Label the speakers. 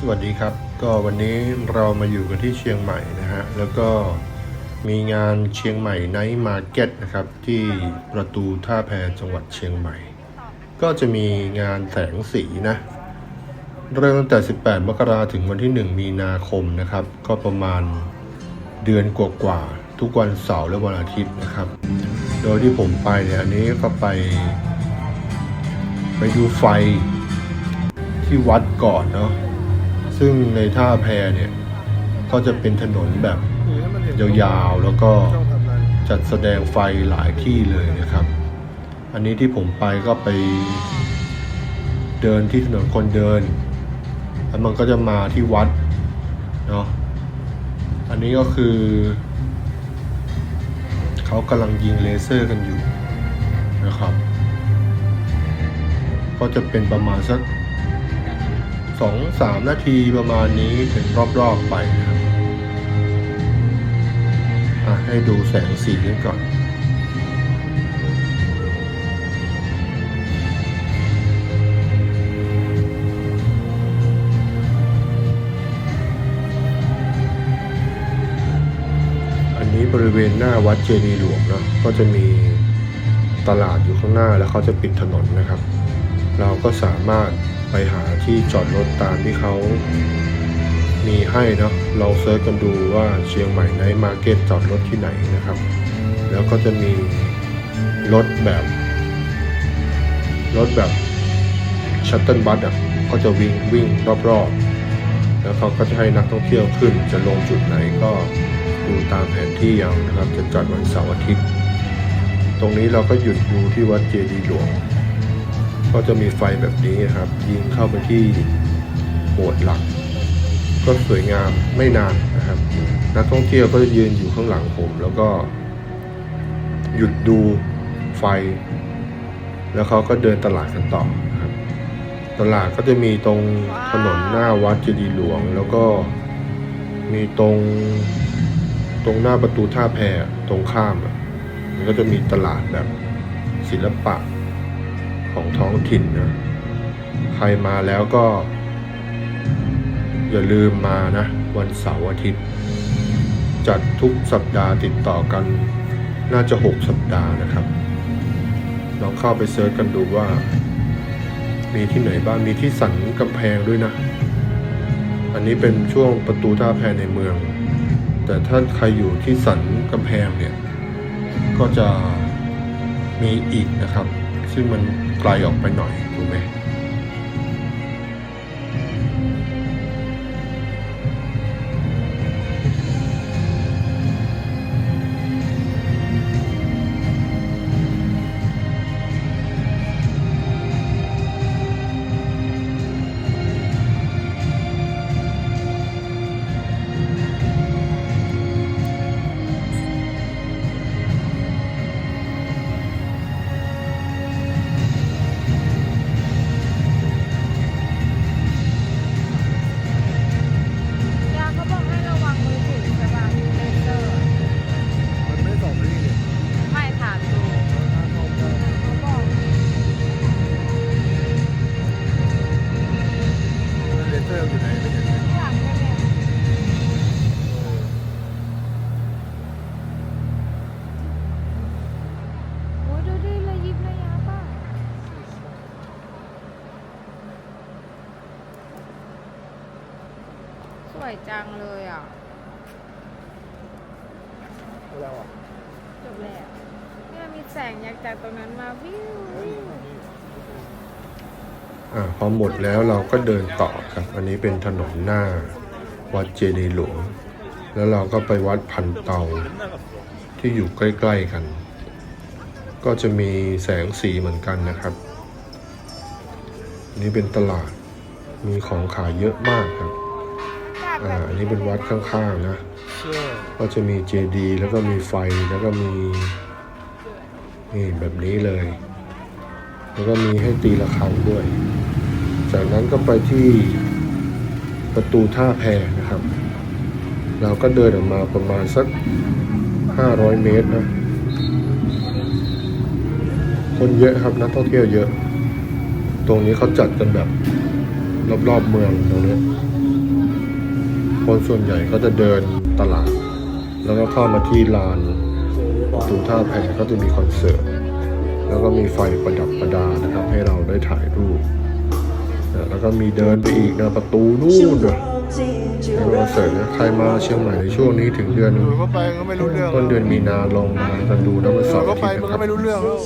Speaker 1: สวัสดีครับ ก็วันนี้เรามาอยู่กันที่เชียงใหม่นะฮะ แล้วก็มีงานเชียงใหม่ไนท์มาร์เก็ตนะครับ ที่ประตูท่าแพจังหวัดเชียงใหม่ ก็จะมีงานแสงสีนะ เริ่มตั้งแต่ 18 มกราถึงวันที่ 1 มีนาคมนะครับ ก็ประมาณเดือนกว่าๆทุกวันเสาร์และวันอาทิตย์นะครับ โดยที่ผมไปเนี่ยอันนี้ก็ไป ไปดูไฟที่วัดก่อนเนาะ ซึ่งในท่าแพเนี่ย ก็จะเป็นถนนแบบยาวๆ แล้วก็จัดแสดงไฟหลายที่เลยนะครับ อันนี้ที่ผมไปก็ไปเดินที่ถนนคนเดิน แล้วมันก็จะมาที่วัดเนาะ อันนี้ก็คือ เขากำลังยิงเลเซอร์กันอยู่นะครับ ก็จะเป็นประมาณสัก สองสามนาทีประมาณนี้เป็นรอบๆไปนะครับให้ดูแสงสีกันก่อนอันนี้บริเวณหน้าวัดเจดีย์หลวงนะก็จะมีตลาดอยู่ข้างหน้าแล้วเขาจะปิดถนนนะครับ เราก็สามารถ หาที่จอดรถตามที่เขามีให้เนาะเราเซิร์ชกันดูว่าเชียงใหม่ไนท์มาร์เก็ตจอดรถที่ไหนนะครับ แล้วก็จะมีรถแบบรถแบบชัตเติลบัสอะก็จะวิ่งวิ่งรอบๆ แล้วเขาก็จะให้นักท่องเที่ยวขึ้น จะลงจุดไหนก็ดูตามแผนที่เอานะครับ จะจอดวันเสาร์อาทิตย์ ตรงนี้เราก็หยุดดูที่วัดเจดีย์หลวง ก็จะมีไฟแบบนี้ครับ ยิงเข้าไปที่โบสถ์หลัก ก็สวยงามไม่นานนะครับนักท่องเที่ยวก็จะยืนอยู่ข้างหลังผม แล้วก็หยุดดูไฟ แล้วเขาก็เดินตลาดกันต่อนะครับ ตลาดก็จะมีตรงถนนหน้าวัดเจดีย์หลวง แล้วก็มีตรงตรงหน้าประตูท่าแพตรงข้ามมันก็จะมีตลาดแบบศิลปะ ของท้องถิ่นนะใครมาแล้วก็ อย่าลืมมานะ วันเสาร์อาทิตย์ จัดทุกสัปดาห์ติดต่อกัน น่าจะ 6 สัปดาห์นะครับลองเข้าไปเซิร์ชกันดูว่า มีที่ไหนบ้างมีที่สันกำแพงด้วยนะ อันนี้เป็นช่วงประตูท่าแพในเมือง แต่ถ้าใครอยู่ที่สันกำแพงเนี่ย ก็จะมีอีกนะครับ ซึ่งมัน ไกลออกไปหน่อยถูกไหม
Speaker 2: ว
Speaker 3: ย
Speaker 2: จังเลยอะ
Speaker 3: เราอะ
Speaker 2: จบแล้วเนี่ยมีแสงอยากจากตรงนั้นมาวิววิว
Speaker 1: อ่าพอหมดแล้วเราก็เดินต่อครับ อันนี้เป็นถนนหน้าวัดเจดีย์หลวง แล้วเราก็ไปวัดพันเตาที่อยู่ใกล้ ๆกัน ก็จะมีแสงสีเหมือนกันนะครับอันนี้เป็นตลาดมีของขายเยอะมากครับ อ่าอันนี้เป็นวัดข้างๆนะ
Speaker 3: เชื่อ
Speaker 1: ก็จะมีเจดีย์แล้วก็มีไฟแล้วก็มีนี่แบบนี้เลย แล้วก็มีให้ตีละครังด้วย จากนั้นก็ไปที่ประตูท่าแพนะครับ เราก็เดินออกมาประมาณสัก 500 เมตรนะ คนเยอะครับนักท่องเที่ยวเยอะ ตรงนี้เขาจัดกันแบบรอบๆเมืองตรงเนี้ย คนส่วนใหญ่ก็จะเดินตลาด แล้วก็เข้ามาที่ลานประตูท่าแพก็จะมีคอนเสิร์ต แล้วก็มีไฟประดับประดานะครับ ให้เราได้ถ่ายรูปนะแล้วก็มีเดินไปอีกนะประตูนู่นนะในคอนเสิร์ตนะใครมาเชียงใหม่ในช่วงนี้ถึงเดือน
Speaker 3: อยู่ก็ไปก็ไม่รู้เรื่อง
Speaker 1: ต้นเดือนมีนาลองมากันดูนะวัน
Speaker 3: อ
Speaker 1: เสา
Speaker 3: ยู่
Speaker 1: ร์
Speaker 3: ก็
Speaker 1: อา
Speaker 3: ไป
Speaker 1: ทิตย์
Speaker 3: มัน
Speaker 1: นะค
Speaker 3: ก็
Speaker 1: รับ
Speaker 3: ไม่รู้เรื่องแล้ว